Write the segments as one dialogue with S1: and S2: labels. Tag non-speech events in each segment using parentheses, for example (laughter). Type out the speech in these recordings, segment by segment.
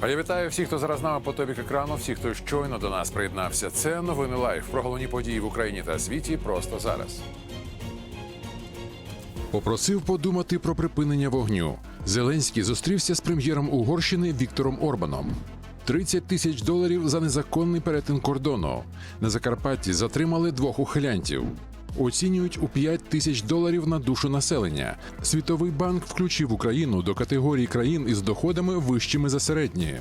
S1: А я вітаю всіх, хто зараз з нами по тобік екрану, всіх, хто щойно до нас приєднався. Це новини лайф про головні події в Україні та світі просто зараз. Попросив подумати про припинення вогню. Зеленський зустрівся з прем'єром Угорщини Віктором Орбаном. 30 тисяч доларів за незаконний перетин кордону. На Закарпатті затримали двох ухилянтів. Оцінюють у 5 тисяч доларів на душу населення. Світовий банк включив Україну до категорії країн із доходами вищими за середні.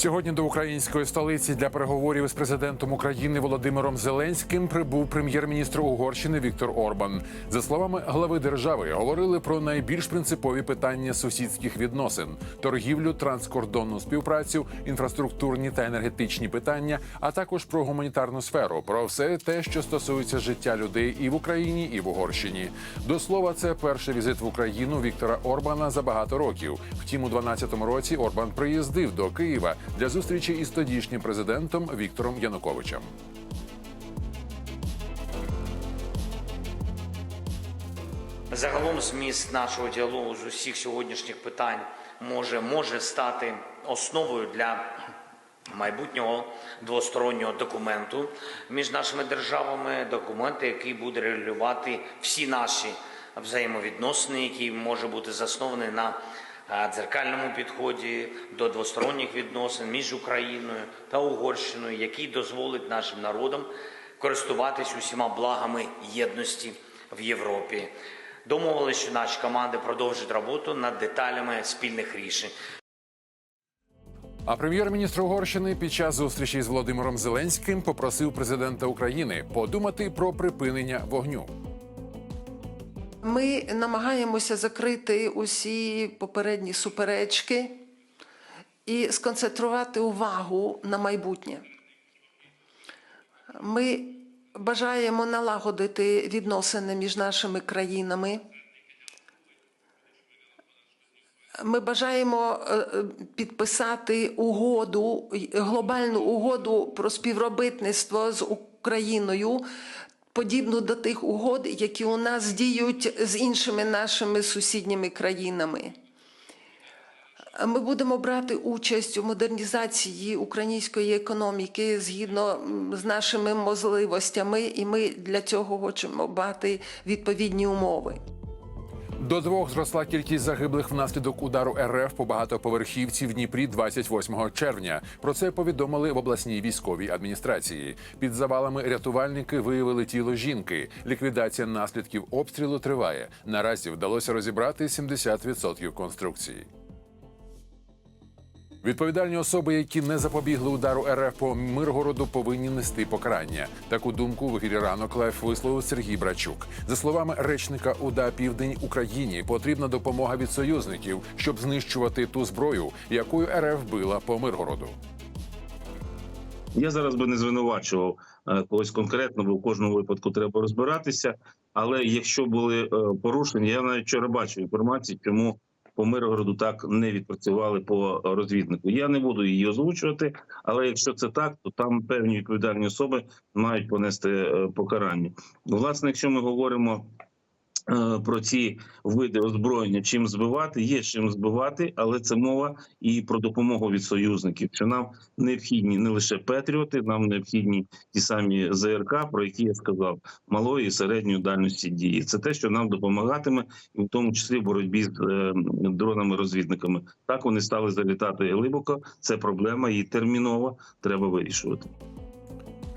S1: Сьогодні до української столиці для переговорів з президентом України Володимиром Зеленським прибув прем'єр-міністр Угорщини Віктор Орбан. За словами глави держави, говорили про найбільш принципові питання сусідських відносин: торгівлю, транскордонну співпрацю, інфраструктурні та енергетичні питання, а також про гуманітарну сферу, про все те, що стосується життя людей і в Україні, і в Угорщині. До слова, це перший візит в Україну Віктора Орбана за багато років. Втім, у 12-му році Орбан приїздив до Києва для зустрічі із тодішнім президентом Віктором Януковичем.
S2: Загалом зміст нашого діалогу з усіх сьогоднішніх питань може, може стати основою для майбутнього двостороннього документу між нашими державами, документу, який буде регулювати всі наші взаємовідносини, який може бути заснований на дзеркальному підході до двосторонніх відносин між Україною та Угорщиною, який дозволить нашим народам користуватись усіма благами єдності в Європі. Домовилися, що наші команди продовжать роботу над деталями спільних рішень.
S1: А прем'єр-міністр Угорщини під час зустрічі з Володимиром Зеленським попросив президента України подумати про припинення вогню.
S3: Ми намагаємося закрити усі попередні суперечки і сконцентрувати увагу на майбутнє. Ми бажаємо налагодити відносини між нашими країнами. Ми бажаємо е, е, підписати угоду, глобальну угоду про співробітництво з Україною, подібну до тих угод, які у нас діють з іншими нашими сусідніми країнами. Ми будемо брати участь у модернізації української економіки згідно з нашими можливостями, і ми для цього хочемо бати відповідні умови.
S1: До двох зросла кількість загиблих внаслідок удару РФ по багатоповерхівці в Дніпрі 28 червня. Про це повідомили в обласній військовій адміністрації. Під завалами рятувальники виявили тіло жінки. Ліквідація наслідків обстрілу триває. Наразі вдалося розібрати 70% конструкції. Відповідальні особи, які не запобігли удару РФ по Миргороду, повинні нести покарання. Таку думку в ефірі ранок лайф висловив Сергій Брачук. За словами речника УДА Південь Україні, потрібна допомога від союзників, щоб знищувати ту зброю, якою РФ била по Миргороду.
S4: Я зараз би не звинувачував е, когось конкретно, бо в кожному випадку треба розбиратися. Але якщо були е, порушення, я навіть вчора бачив інформацію, чому по Миргороду так не відпрацювали по розвіднику. Я не буду її озвучувати, але якщо це так, то там певні відповідальні особи мають понести е, покарання. Власне, якщо ми говоримо. Е, Про ці види озброєння, чим збивати, є чим збивати, але це мова і про допомогу від союзників. Що нам необхідні не лише Петріоти, нам необхідні ті самі ЗРК, про які я сказав, малої і середньої дальності дії. Це те, що нам допомагатиме, і в тому числі в боротьбі з е, дронами-розвідниками. Так вони стали залітати глибоко. Це проблема, її терміново треба вирішувати.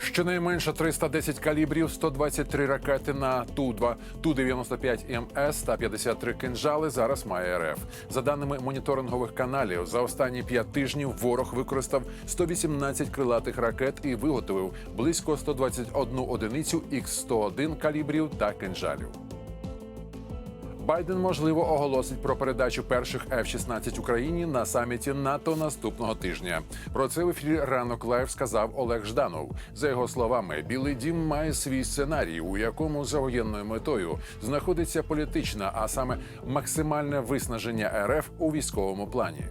S1: Щонайменше 310 калібрів, 123 ракети на Ту-2, Ту-95 МС та 53 кинжали зараз має РФ. За даними моніторингових каналів, за останні п'ять тижнів ворог використав 118 крилатих ракет і виготовив близько 121 одиницю Х-101 калібрів та кинжалів. Байден можливо оголосить про передачу перших F-16 Україні на саміті НАТО наступного тижня. Про це в ефірі ранок лайв сказав Олег Жданов. За його словами, Білий Дім має свій сценарій, у якому за воєнною метою знаходиться політична, а саме максимальне виснаження РФ у військовому плані.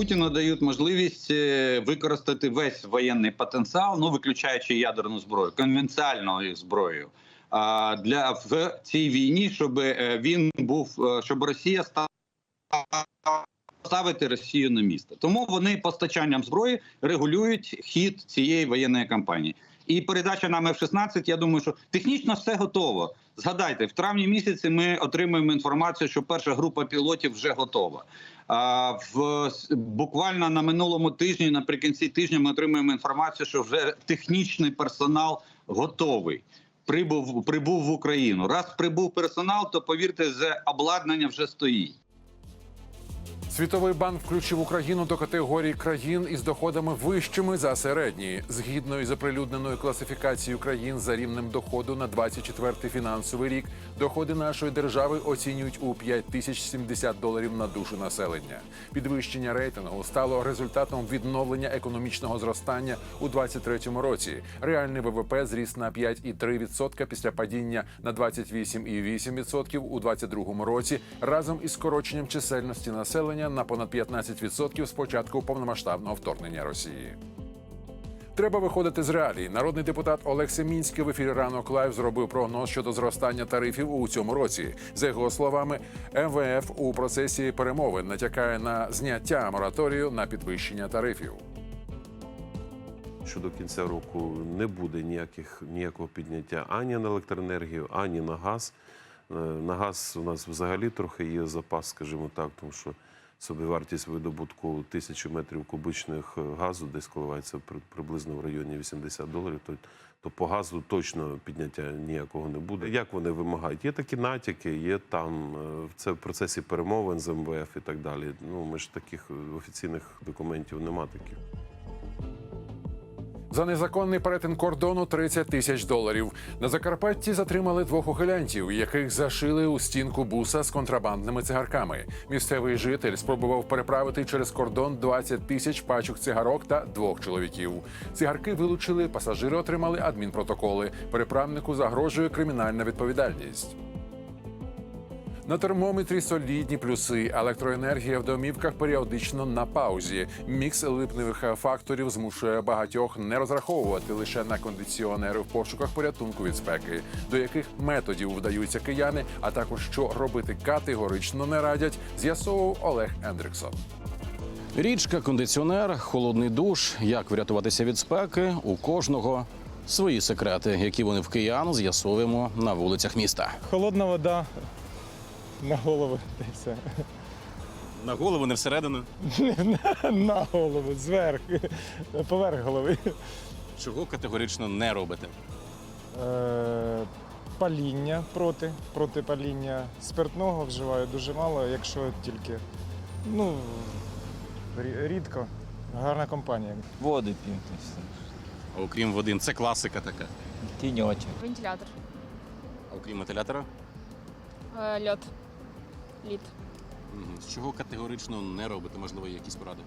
S5: Путіну дають можливість е, використати весь воєнний потенціал, ну виключаючи ядерну зброю, конвенціальною зброєю для в цій війні, щоб е, він був, е, щоб Росія стала ставити Росію на місце. Тому вони постачанням зброї регулюють хід цієї воєнної кампанії. І передача нам F-16, я думаю, що технічно все готово. Згадайте, в травні місяці ми отримуємо інформацію, що перша група пілотів вже готова. А в буквально на минулому тижні, наприкінці тижня, ми отримуємо інформацію, що вже технічний персонал готовий. Прибув прибув в Україну. Раз прибув персонал, то повірте, за обладнання вже стоїть.
S1: Світовий банк включив Україну до категорії країн із доходами вищими за середні. Згідно із оприлюдненою класифікацією країн за рівнем доходу на 24-й фінансовий рік, доходи нашої держави оцінюють у 5 тисяч 70 доларів на душу населення. Підвищення рейтингу стало результатом відновлення економічного зростання у 2023 році. Реальний ВВП зріс на 5,3% після падіння на 28,8% у 2022 році, разом із скороченням чисельності населення на понад 15% з початку повномасштабного вторгнення Росії. Треба виходити з реалій. Народний депутат Олег Семінський в ефірі ранок лайв зробив прогноз щодо зростання тарифів у цьому році. За його словами, МВФ у процесі перемовин натякає на зняття мораторію на підвищення тарифів.
S6: що до кінця року не буде ніяких, ніякого підняття ані на електроенергію, ані на газ. Е, На газ у нас взагалі трохи є запас, скажімо так, тому що собівартість видобутку тисячі метрів кубичних е, газу десь коливається при- приблизно в районі 80 доларів. То, то по газу точно підняття ніякого не буде. Як вони вимагають? Є такі натяки, є там е, це в процесі перемовин з МВФ і так далі. Ну ми ж таких е, офіційних документів нема таких.
S1: За незаконний перетин кордону 30 тисяч доларів. На Закарпатті затримали двох ухилянтів, яких зашили у стінку буса з контрабандними цигарками. Місцевий житель спробував переправити через кордон 20 тисяч пачок цигарок та двох чоловіків. Цигарки вилучили, пасажири отримали адмінпротоколи. Переправнику загрожує кримінальна відповідальність. На термометрі солідні плюси. Електроенергія в домівках періодично на паузі. Мікс липневих факторів змушує багатьох не розраховувати лише на кондиціонери в пошуках порятунку від спеки, до яких методів вдаються кияни, а також що робити категорично не радять, з'ясовував Олег Ендриксон.
S7: Річка, кондиціонер, холодний душ. Як врятуватися від спеки? У кожного свої секрети, які вони в киян з'ясовуємо на вулицях міста.
S8: Холодна вода на голову та й все.
S7: На голову, не всередину. (laughs)
S8: На голову, зверху, поверх голови.
S7: Чого категорично не робите?
S8: Е, Паління проти, проти паління. Спиртного вживаю дуже мало, якщо тільки ну, рі- рідко. Гарна компанія.
S9: То все.
S7: А окрім води, це класика така.
S9: Тіньочок.
S10: Вентилятор.
S7: А окрім вентилятора,
S10: Е, Льот.
S7: Мгм. з чого категорично не робите? Можливо, є якісь поради?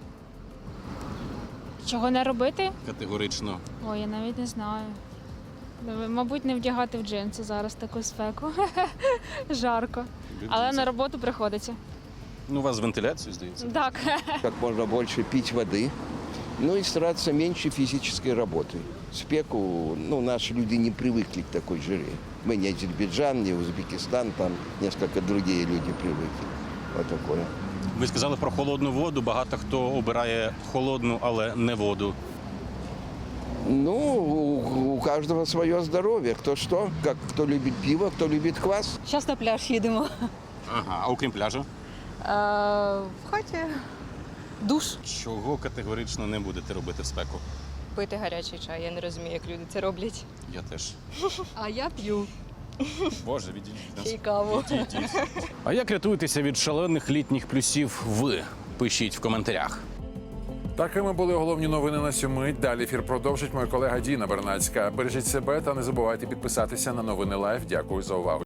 S10: Чого не робити?
S7: Категорично.
S10: Ой, я навіть не знаю. Ну, Мабуть, не вдягати в джинси зараз таку спеку. (laughs) Жарко. Але на роботу приходиться.
S7: Ну, у вас з вентиляцією, здається.
S10: Так.
S11: как можно больше пить воды, ну и стараться меньше физической работы Спеку, ну, наши люди не привыкли к такой жаре. Мы не Азербайджан, не Узбекистан, там несколько другие люди привыкли. Вот такое.
S7: Ви сказали про холодну воду. Багато хто обирає холодну, але не воду.
S11: Ну, у, у каждого свое здоровье. Кто что, как кто любит пиво, кто любит квас.
S12: Зараз на пляж їдемо.
S7: Ага, а окрім пляжу,
S12: Е, в хаті душ.
S7: чого категорично не будете робити в спеку?
S12: Пити гарячий чай. Я не розумію, як люди це роблять.
S7: Я теж. (laughs)
S12: А я п'ю
S7: Боже, відійдіть
S12: й каву. (laughs)
S7: А як рятуєтеся від шалених літніх плюсів ви? Пишіть в коментарях.
S1: Такими були головні новини на мить. Далі ефір продовжить моя колега Діна Бернацька. Бережіть себе та не забувайте підписатися на новини Лайв. Дякую за увагу.